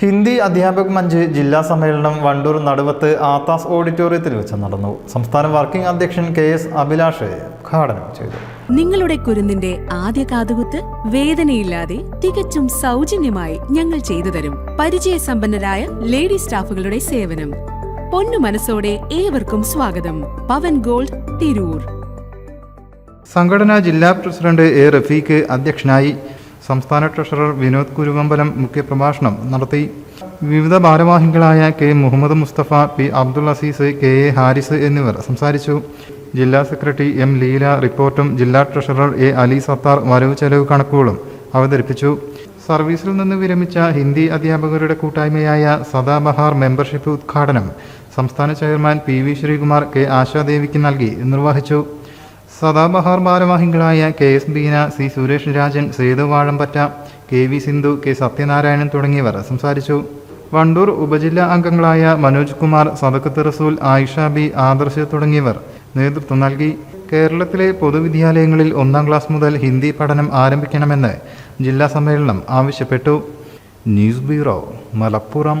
ഹിന്ദി അധ്യാപക മഞ്ച് ജില്ലാ സമ്മേളനം വണ്ടൂർ നടുവത്ത് ആത്താസ് ഓഡിറ്റോറിയത്തിൽ വെച്ച് നടന്നു. സംസ്ഥാന വർക്കിംഗ് അധ്യക്ഷൻ കെ എസ് അഭിലാഷ് ഉദ്ഘാടനം ചെയ്തു. നിങ്ങളുടെ കുരുന്നിന്റെ ആദ്യ കാതുകുത്ത് വേദനയില്ലാതെ തികച്ചും സൗജന്യമായി ഞങ്ങൾ ചെയ്തു തരും. പരിചയസമ്പന്നരായ ലേഡി സ്റ്റാഫുകളുടെ സേവനം. പൊന്നു മനസ്സോടെ ഏവർക്കും സ്വാഗതം. പവൻ ഗോൾഡ് തിരൂർ. സംഘടനാ ജില്ലാ പ്രസിഡന്റ് എ റഫീഖ് അധ്യക്ഷനായി സംസ്ഥാന ട്രഷറർ വിനോദ് കുരുവമ്പലം മുഖ്യപ്രഭാഷണം നടത്തി. വിവിധ ഭാരവാഹികളായ K. Muhammad Mustafa P. Abdul Azeez K. A. Haris എന്നിവർ സംസാരിച്ചു. ജില്ലാ സെക്രട്ടറി എം. ലീല റിപ്പോർട്ടും ജില്ലാ ട്രഷറർ എ. അലി സത്താർ വരവ് ചെലവ് കണക്കുകളും അവതരിപ്പിച്ചു. സർവീസിൽ നിന്ന് വിരമിച്ച ഹിന്ദി അധ്യാപകരുടെ കൂട്ടായ്മയായ സദാബഹാർ മെമ്പർഷിപ്പ് ഉദ്ഘാടനം സംസ്ഥാന chairman P. V. Sreekumar K. ആശാദേവിക്ക് നൽകി നിർവഹിച്ചു. സദാബഹാർ ഭാരവാഹികളായ K S Beena C Suresh Rajan Sethu Vazhampatta K V Sindhu K Sathyanarayanan തുടങ്ങിയവർ സംസാരിച്ചു. വണ്ടൂർ ഉപജില്ലാ അംഗങ്ങളായ മനോജ് കുമാർ സദക്കത്ത് റസൂൽ ആയിഷ ബി ആദർശ് തുടങ്ങിയവർ നേതൃത്വം നൽകി. കേരളത്തിലെ പൊതുവിദ്യാലയങ്ങളിൽ ഒന്നാം ക്ലാസ് മുതൽ ഹിന്ദി പഠനം ആരംഭിക്കണമെന്ന് ജില്ലാ സമ്മേളനം ആവശ്യപ്പെട്ടു. News bureau Malappuram.